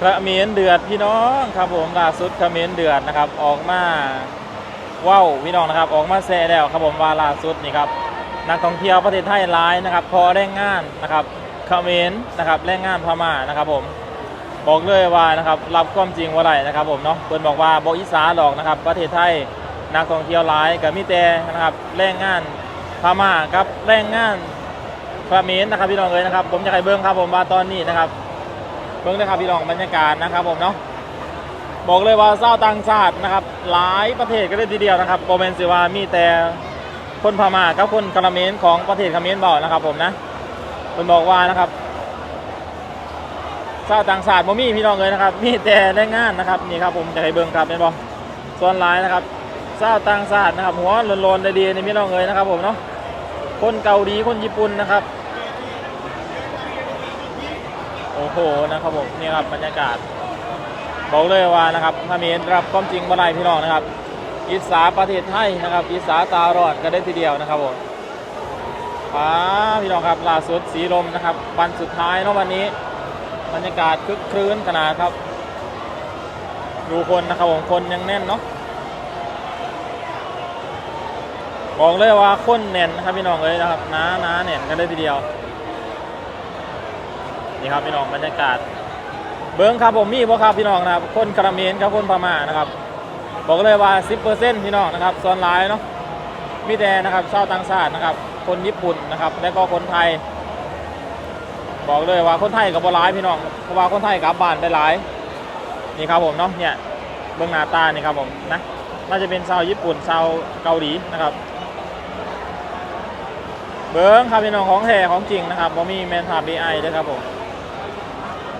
กระเมนเดือดพี่น้องครับผมล่าสุดเขมรเดือดนะครับ ออกมาว้าวพี่น้องนะครับ ออกมาแซ่แล้วครับผมว่าล่าสุดนี่ครับนักท่องเที่ยวประเทศไทยร้ายนะครับ พอแรงงานนะครับเขมรนะครับแรงงานพม่านะครับผมบอกเลยว่านะครับรับความจริงว่าไรนะครับผมเนาะเพิ่นบอกว่าบอกอีสานหรอกนะครับ ประเทศไทยนักท่องเที่ยวหลายกับมิแต่นะครับแรงงานพม่ากับแรงงานเขมรนะครับพี่น้องเลยนะครับ ผมจะให้เบิ้งครับผมว่าตอนนี้นะครับ เบิ้งนะครับพี่น้องบรรยากาศนะครับผมเนาะบอกเลยว่าเศร้าต่างชาตินะครับ หลายประเทศก็เลยทีเดียวนะครับโมเมนต์สิวามีแต่คนพม่ากับคนคาร์เมรของประเทศคาเมรบอกนะครับ ผมนะเพิ่นบอกว่านะครับเศร้าวต่างชาติบ่มีพี่น้องเลยนะครับ มีแต่แรงงานนะครับนี่ครับผมจะให้เบิ้งครับเป็นบ่ส่วนหลายนะครับเศร้าวต่างชาตินะครับ หัวโลนๆได้ดีในพี่น้องเลยนะครับ ผมเนาะคนเกาหลีคนญี่ปุ่นนะครับ โอ้โหนะครับผมนี่ครับบรรยากาศ บอกเลยว่านะครับถ้ามีรับความจริงมื่อไรพี่น้องนะครับ อิสาประเทศไทยนะครับ อิสาตารอดกันได้ทีเดียวนะครับผมป้าพี่น้องครับล่าสุดสีลมนะครับวันสุดท้ายเนาะวันนี้ บรรยากาศคึกครื้นขนาดครับ ดูคนนะครับผมคนยังแน่นเนาะบอกเลยว่าคนแน่นนะครับพี่น้องเลยนะครับน้าน้าแน่นกันได้ทีเดียว นี่ครับพี่น้องบรรยากาศ เบิ้งครับผมมีบ่ครับพี่น้องนะครับ คนกระเมนกับคนพม่านะครับ บอกเลยว่า 10%พี่น้องนะครับส่วนหลายเนาะมีแต่นะครับชาวต่างชาตินะครับ คนญี่ปุ่นนะครับ และก็คนไทย บอกเลยว่าคนไทยกับบ่หลายพี่น้องเพราะว่าคนไทยกลับบ้านได้หลายนี่ครับผมเนาะเนี่ยเบื้องหน้าตานี่ครับผมนะน่าจะเป็นชาวญี่ปุ่นชาวเกาหลีนะครับ เบิ้งครับพี่น้องของแท้ของจริงนะครับบ่มีแมนทาบีไอด้วยครับผม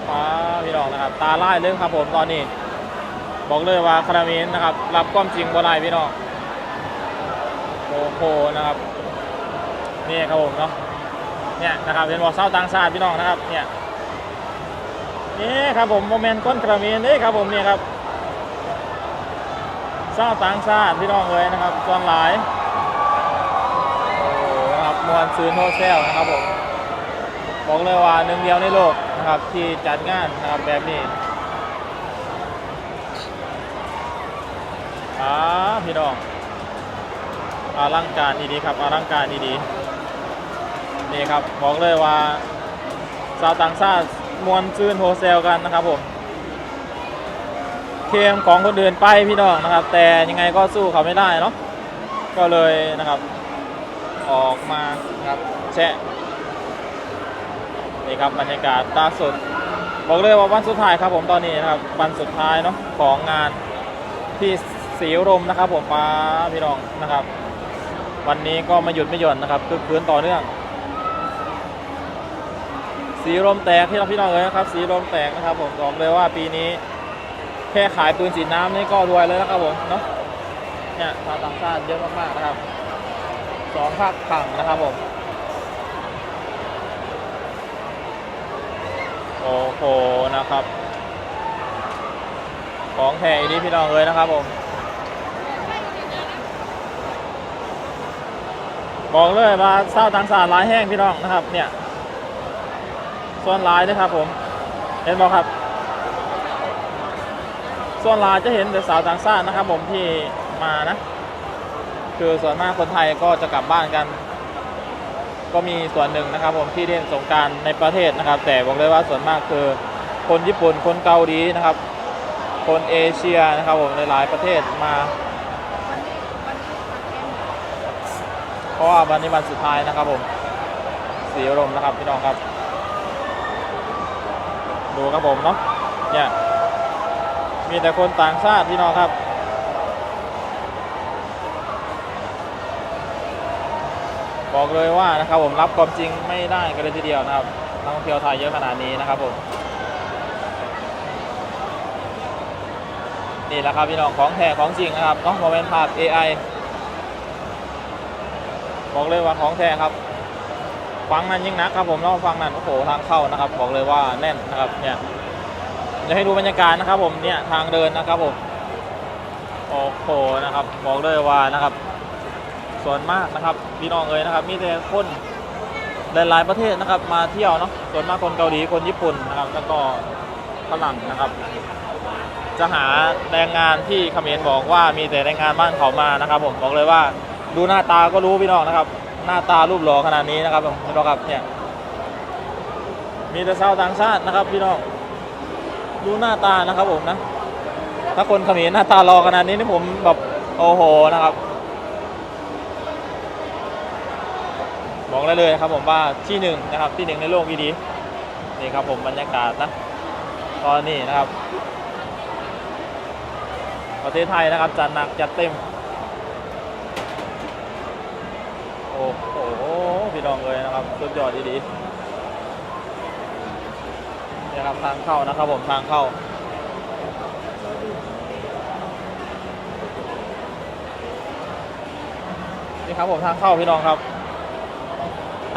ฟ้าพี่น้องนะครับ ตาไล่เรื่องครับผมตอนนี้ บอกเลยว่าคาราเมนนะครับ รับความจริงบ่ได้พี่น้องโอ้โหนะครับนี่ครับผมเนาะเนี่ยนะครับเป็นวอลเศร้าต่างชาติพี่น้องนะครับเนี่ยนี่ครับผมโมเมนต์ก้นคาราเมนนี่ครับผมเนี่ยครับเศร้าต่างชาติพี่น้องเลยนะครับส่วนหลายโอ้โหนะครับมวลซืนโฮเซลนะครับผมบอกเลยว่าหนึ่งเดียวในโลก นะครับที่จัดงานนะครับแบบนี้อ่าพี่น้องอลังการดีๆครับอลังการดีๆนี่ครับบอกเลยว่าชาวต่างชาติมวนซื่นโฮเซลกันนะครับผมเคมของคนอื่นไปพี่น้องนะครับ แต่ยังไงก็สู้เขาไม่ได้เนาะก็เลยนะครับ ออกมาครับแชะ นี่ครับบรรยากาศล่าสุด บอกเลยว่าวันสุดท้ายครับผมตอนนี้นะครับวันสุดท้ายเนาะของงานที่สีลมนะครับ ผมมาพี่น้องนะครับ วันนี้ก็ไม่หยุดไม่หย่อนนะครับคือคืนต่อเนื่อง สีลมแตกที่เราพี่น้องเลยนะครับ สีลมแตกนะครับ ผมบอกเลยว่าปีนี้ แค่ขายปืนฉีน้ำนี่ก็รวยเลยนะครับผมเนาะเนี่ยชาวต่างชาติเยอะมากๆนะครับสองภาคฝั่งนะครับผม โอ้โหนะครับ ของแท้อีนี้พี่น้องเลยนะครับผมบอกเลยว่าเศร้าต่างสารลายแห้งพี่น้องนะครับ เนี่ยส่วนลายนะครับผมเห็นบอกครับ ส่วนลายจะเห็นแต่สาวต่างชาตินะครับ ผมที่มานะ คือส่วนมากคนไทยก็จะกลับบ้านกัน ก็มีส่วนหนึ่งนะครับผมที่เล่นสงการในประเทศนะครับ แต่บอกเลยว่าส่วนมากคือคนญี่ปุ่นคนเกาหลีนะครับ คนเอเชียนะครับผมหลายๆประเทศมา เพราะว่าวันนี้วันสุดท้ายนะครับผมสีอารมณ์นะครับพี่น้องครับ ดูครับผมเนาะเนี่ยมีแต่คนต่างชาติพี่น้องครับ บอกเลยว่านะครับผมรับความจริงไม่ได้กันเลยทีเดียวนะครับนักท่องเที่ยวไทยเยอะขนาดนี้นะครับผมนี่แหละครับพี่น้องของแท้ของจริงนะครับเนาะโมเมนต์ภาพ AI บอกเลยว่าของแท้ครับฟังนั้นยิ่งนักครับผมแล้วฟังนั้นโอ้โหทางเข้านะครับ บอกเลยว่าแน่นนะครับเนี่ยจะให้ดูบรรยากาศนะครับผมเนี่ยทางเดินนะครับผมโอ้โหนะครับ บอกเลยว่านะครับ ส่วนมากนะครับพี่น้องเอ๋ยนะครับ มีแต่คนหลายๆประเทศนะครับ มาเที่ยวเนาะส่วนมากคนเกาหลีคนญี่ปุ่นนะครับ แล้วก็ฝรั่งนะครับ จะหาแรงงานที่เขมรบอกว่ามีแต่แรงงานบ้านเขามานะครับ ผมบอกเลยว่าดูหน้าตาก็รู้พี่น้องนะครับ หน้าตารูปหล่อขนาดนี้นะครับผมพี่น้องครับเนี่ยมีแต่ชาวต่างชาตินะครับ พี่น้องดูหน้าตานะครับผมนะถ้าคนเขมรหน้าตารอขนาดนี้นี่ผมแบบโอ้โหนะครับ บอกได้เลยครับผมว่าที่หนึ่งนะครับที่หนึ่งในโลกอีดีนี่ครับผมบรรยากาศนะตอนนี้นะครับ ประเทศไทยนะครับจัดหนักจัดเต็ม โอ้โหพี่น้องเลยนะครับสุดยอดดีๆนี่ครับทางเข้านะครับผมทางเข้านี่ครับผมทางเข้าพี่น้องครับ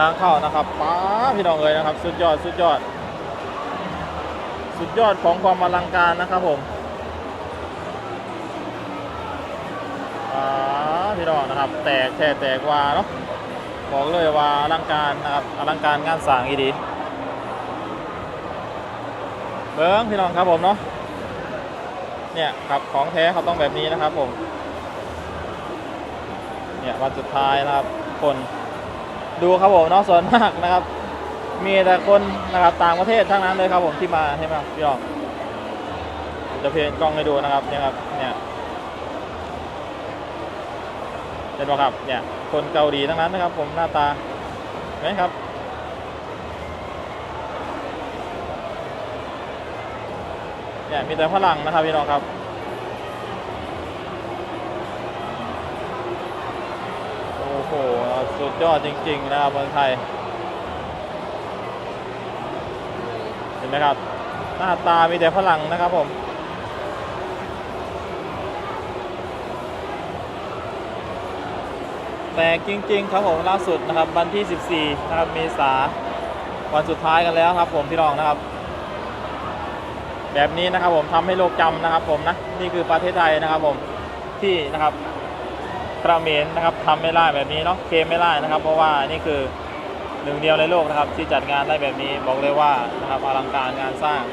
างเข้านะครับป้าพี่น้องเลยนะครับ สุดยอดสุดยอด สุดยอดของความอลังการนะครับผมป้าพี่น้องนะครับ แตกแค่แตกว่าเนาะบอกเลยว่าอลังการนะครับอลังการงานสร้างอีดีเบิ้งพี่น้องครับผมเนาะเนี่ยครับของแท้เขาต้องแบบนี้นะครับผมเนี่ยวันสุดท้ายนะครับคน ดูครับผมเนาะส่วนมากนะครับ มีแต่คนนะครับต่างประเทศทั้งนั้นเลยครับผมที่มาใช่ไหมครับพี่น้องจะเพลนกล้องให้ดูนะครับเนี่ยครับเนี่ยเห็นไหมครับเนี่ยคนเกาหลีทั้งนั้นนะครับ ผมหน้าตาเห็นไหมครับเนี่ยมีแต่ฝรั่งนะครับพี่น้องครับ สุดยอดจริงๆนะครับเมืองไทย เห็นไหมครับ หน้าตามีแต่ฝรั่งนะครับผมแต่จริง ๆ ครับผมล่าสุดนะครับวันที่ 14 นะครับเมษาวันสุดท้ายกันแล้วครับ ผมพี่น้องนะครับ แบบนี้นะครับผมทำให้โลกจำนะครับ ผมนะนี่คือประเทศไทยนะครับ ผมที่นะครับ กระเมรนะครับทำไม่ได้แบบนี้เนาะเคมไม่ได้นะครับ เพราะว่านี่คือหนึ่งเดียวในโลกนะครับ ที่จัดงานได้แบบนี้บอกเลยว่านะครับอลังการงานสร้าง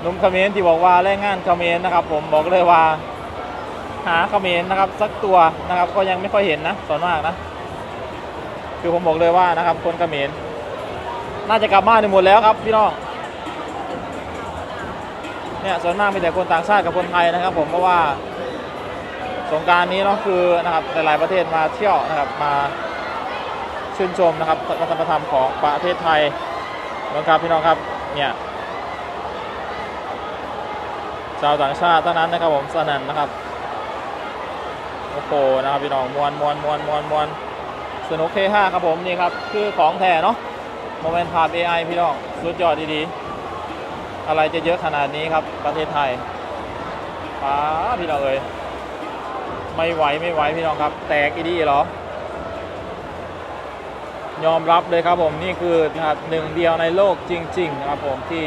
หนุ่มเขมรที่บอกว่าแรงงานเขมรนะครับ ผมบอกเลยว่า หาเขมรนะครับ สักตัวนะครับ ก็ยังไม่ค่อยเห็นนะส่วนมากนะ คือผมบอกเลยว่านะครับ คนเขมรน่าจะกลับบ้านไปหมดแล้วครับพี่น้องเนี่ยส่วนมากมีแต่คนต่างชาติกับคนไทยนะครับ ผมเพราะว่า สงการนี้เนาะคือนะครับหลายๆประเทศมาเที่ยวนะครับมาชื่นชมนะครับวัฒนธรรมของประเทศไทยนะครับพี่น้องครับเนี่ยชาวต่างชาติเท่านั้นนะครับผมสนั่นนะครับโอ้โหนะครับพี่น้องมวนมวนมวนมวนมวนสนุกเฮฮาครับผมนี่ครับคือของแท้เนาะโมเมนต์ภาพ AI พี่น้องสุดยอดดีๆ อะไรจะเยอะขนาดนี้ครับประเทศไทยป้าพี่น้องเอ้ย ไม่ไหวไม่ไหวพี่น้องครับ แตกอีดีเหรอ ยอมรับเลยครับผมนี่คือนะครับหนึ่งเดียวในโลกจริงๆนะครับผมที่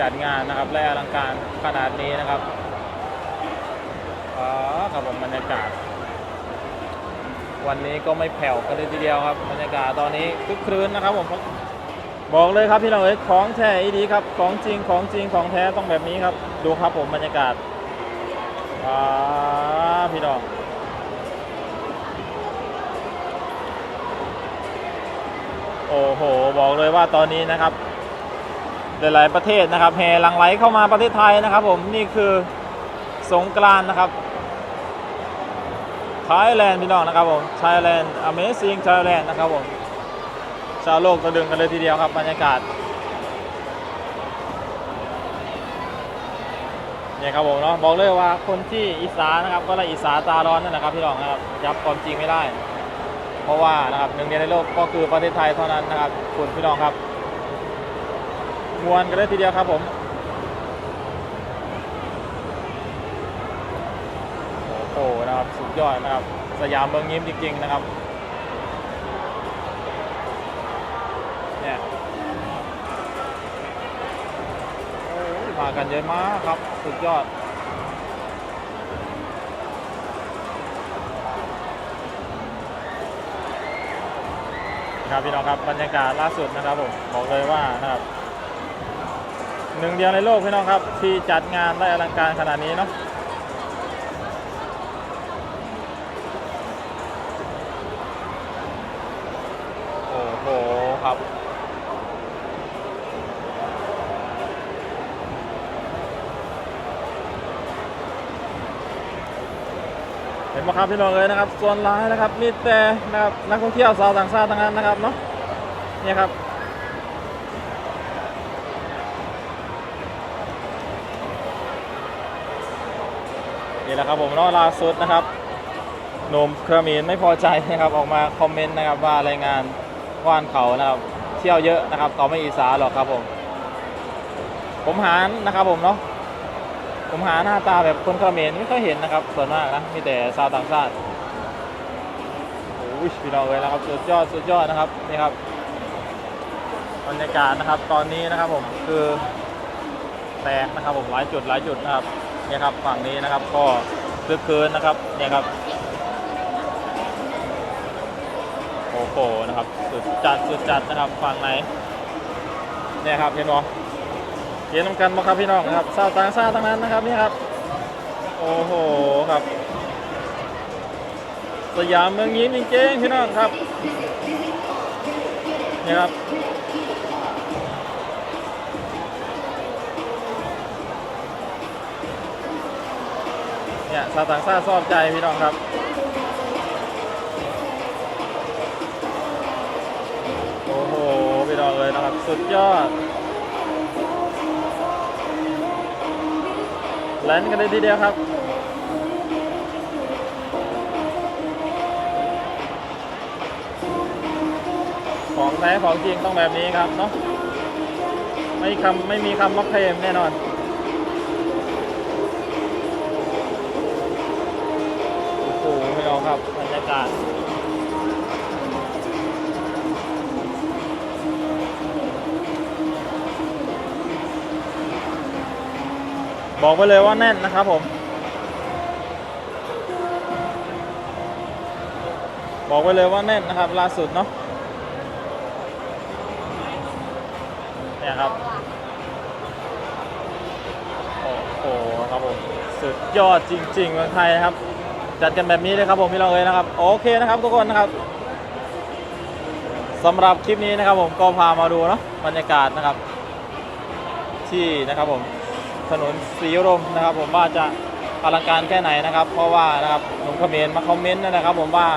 จัดงานนะครับและอลังการขนาดนี้นะครับอ๋อครับผมบรรยากาศ วันนี้ก็ไม่แผ่วกันเลยทีเดียวครับบรรยากาศตอนนี้คึกครื้นนะครับผมบอกเลยครับพี่น้องเอ้ยของแท้อีดีครับของจริงของจริงของแท้ต้องแบบนี้ครับ ดูครับผมบรรยากาศ อ่าพี่น้องโอ้โห บอกเลยว่าตอนนี้นะครับ หลาย ๆ ประเทศนะครับแห่หลังไหลเข้ามาประเทศไทยนะครับ ผมนี่คือสงกรานนะครับ Thailand พี่น้องนะครับผม Thailand Amazing Thailand นะครับผมชาวโลกตะดึงกันเลยทีเดียวครับบรรยากาศ เนี่ยครับผมเนาะบอกเลยว่าคนที่อีสานนะครับก็เลยอีสานตาร้อนนั่นแหละครับพี่น้องนะครับยับความจริงไม่ได้ เพราะว่านะครับหนึ่งเดียวในโลกก็คือประเทศไทยเท่านั้นนะครับคุณพี่น้องครับมวนกันเลยทีเดียวครับผมโอ้โหนะครับสุดยอดนะครับ สยามเมืองยิ้มจริงๆนะครับ นใหญ่มากครับ สุดยอด ครับพี่น้องครับบรรยากาศล่าสุดนะครับผมบอกเลยว่านะครับหนึ่งเดียวในโลกพี่น้องครับที่จัดงานได้อลังการขนาดนี้เนาะโอ้โหครับ เห็นไหมครับพี่น้องเลยนะครับส่วนร้ายนะครับมีแต่นะครับนักท่องเที่ยวชาวต่างชาติทั้งนั้นนะครับเนาะเนี่ยครับนี่แหละครับผมนาะล่าสุดนะครับหนุ่มเครมีนไม่พอใจนะครับออกมาคอมเมนต์นะครับว่ารายงานว่านเขานะครับเที่ยวเยอะนะครับเขาไม่อีสาหรอกครับผม ผมหานะครับผมเนาะ ผมหาหน้าตาแบบคนเขมรไม่ค่อยเห็นนะครับ ส่วนมากนะ มีแต่ชาวต่างชาติโอ้ยพี่น้องเลยนะครับ สุดยอด สุดยอดนะครับ นี่ครับบรรยากาศนะครับ ตอนนี้นะครับผมคือแตกนะครับผมหลายจุดหลายจุดนะครับ เนี่ยครับฝั่งนี้นะครับก็คึกคืนนะครับ เนี่ยครับ โอ้โหนะครับ สุดจัด สุดจัดนะครับ ฝั่งไหน เนี่ยครับเห็นบ่ เห็นนำกันบ่ครับพี่น้องครับชาวต่างชาติทั้งนั้นนะครับนี่ครับ โอ้โหครับ สยามเมืองยิ้มจริงๆพี่น้องครับเนี่ยครับเนี่ยชาวต่างชาติชอบใจพี่น้องครับโอ้โหพี่น้องเลยนะครับ สุดยอด แลนกันเลยทีเดียวครับของแท้ของจริงต้องแบบนี้ครับเนาะไม่คำไม่มีคำว่าเคลมแน่นอน บอกไปเลยว่าแน่นนะครับผม บอกไปเลยว่าแน่นนะครับล่าสุดเนาะเนี่ยครับ โอ้โหครับผมสุดยอดจริงๆเมืองไทยนะครับ จัดกันแบบนี้เลยครับผมพี่น้องเลยนะครับ โอเคนะครับทุกคนนะครับสำหรับคลิปนี้นะครับผมก็พามาดูเนาะบรรยากาศนะครับ ที่นะครับผม ถนนสีลมนะครับ ผมว่าจะอลังการแค่ไหนนะครับ เพราะว่านะครับหนุ่มเขมรมาคอมเมนต์นะครับ ผมว่า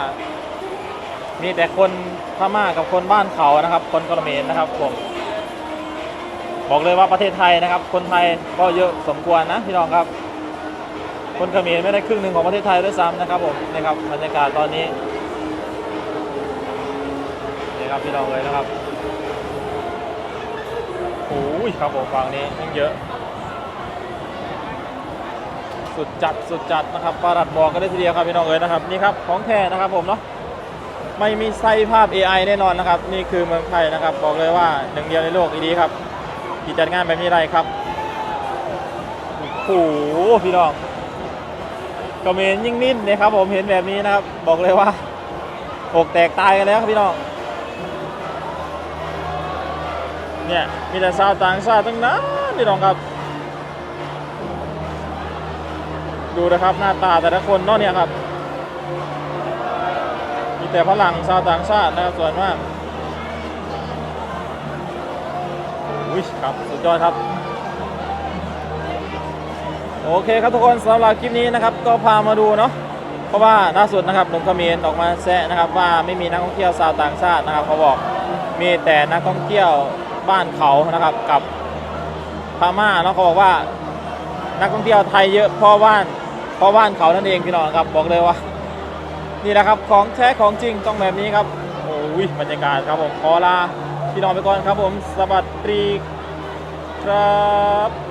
มีแต่คนพม่ากับคนบ้านเขานะครับ คนเขมรนะครับผมบอกเลยว่าประเทศไทยนะครับ คนไทยก็เยอะสมควรนะพี่น้องครับ คนเขมรไม่ได้ครึ่งหนึ่งของประเทศไทยด้วยซ้ำนะครับผมนี่ครับบรรยากาศตอนนี้นี่ครับพี่น้องเลยนะครับโอ้ยครับผมฝั่งนี้ยิ่งเยอะ สุดจัดสุดจัดนะครับปารัดบอกกันได้ทีเดียวครับพี่น้องเลยนะครับนี่ครับของแท้นะครับผมเนาะไม่มีไส้ภาพ AI แน่นอนนะครับ นี่คือเมืองไทยนะครับ บอกเลยว่าหนึ่งเดียวในโลกอีดีครับที่จัดงานแบบนี้ไรครับโอ้โหพี่น้องกระเมนยิ่งนิ่นนะครับผมเห็นแบบนี้นะครับ บอกเลยว่าอกแตกตายกันแล้วครับพี่น้องเนี่ยมีแต่ชาวต่างชาติทั้งนั้นพี่น้องครับ ดูนะครับหน้าตาแต่ละคนเนาะเนี่ยครับ มีแต่พลังชาวต่างชาตินะครับส่วนมากอุ้ยครับสุดยอดครับ โอเคครับทุกคนสำหรับคลิปนี้นะครับ ก็พามาดูเนาะเพราะว่าล่าสุดนะครับหนุ่มเขมรออกมาแซะนะครับ ว่าไม่มีนักท่องเที่ยวชาวต่างชาตินะครับเขาบอกมีแต่นักท่องเที่ยวบ้านเขานะครับกับพม่าเนาะเขาบอกว่านักท่องเที่ยวไทยเยอะเพราะบ้าน พราะบ้านเขานั่นเองพี่น้องครับบอกเลยว่า นี่แหละครับของแท้ของจริงต้องแบบนี้ครับโอ้ยบรรยากาศครับผมขอลาพี่น้องไปก่อนครับผมสวัสดีครับ